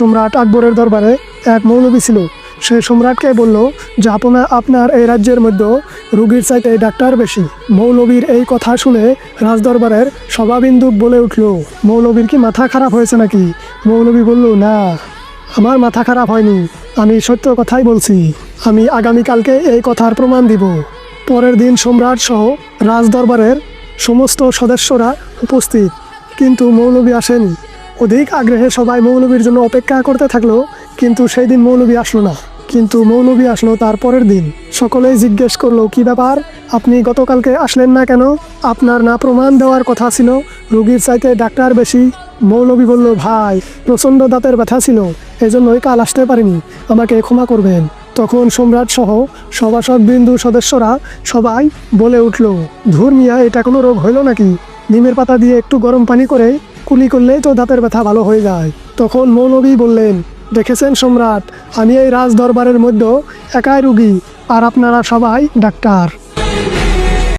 সম্রাট আকবরের দরবারে এক মৌলবী ছিল। সে সম্রাটকে বলল যে আপনা আপনার এই রাজ্যের মধ্যে রুগীর চাইতে ডাক্তার বেশি। মৌলবীর এই কথা শুনে রাজদরবারের সভাবিন্দুক বলে উঠল, মৌলবীর কি মাথা খারাপ হয়েছে নাকি? মৌলবী বলল, না, আমার মাথা খারাপ হয়নি। আমি সত্য কথাই বলছি। আমি আগামীকালকে এই কথার প্রমাণ দিব। পরের দিন সম্রাট সহ রাজদরবারের সমস্ত সদস্যরা উপস্থিত। কিন্তু মৌলবী আসেনি। অধিক আগ্রহে সবাই মৌলবীর জন্য অপেক্ষা করতে থাকল, কিন্তু সেই দিন মৌলবী আসলো না। কিন্তু মৌলবী আসলো তার পরের দিন। সকলেই জিজ্ঞেস করল, কি ব্যাপার? আপনি গতকালকে আসলেন না কেন? আপনার না প্রমাণ দেওয়ার কথা ছিল? রুগীর চাইতে ডাক্তার বেশি? মৌলবী বলল, ভাই, প্রচণ্ড দাঁতের ব্যথা ছিল। এজন্যই কাল আসতে পারিনি। আমাকে ক্ষমা করবেন। তখন সম্রাট সহ সভাসদ বিন্দু সদস্যরা সবাই বলে উঠল, ধুর মিয়া, এটা কোনো রোগ হইল নাকি? নিমের পাতা দিয়ে একটু গরম পানি করে কুলি করলে তো দাঁতের ব্যথা ভালো হয়ে যায়। তখন মৌলবী বললেন, দেখেছেন সম্রাট, আমি এই রাজ দরবারের মধ্যে একাই রুগী, আর আপনারা সবাই ডাক্তার।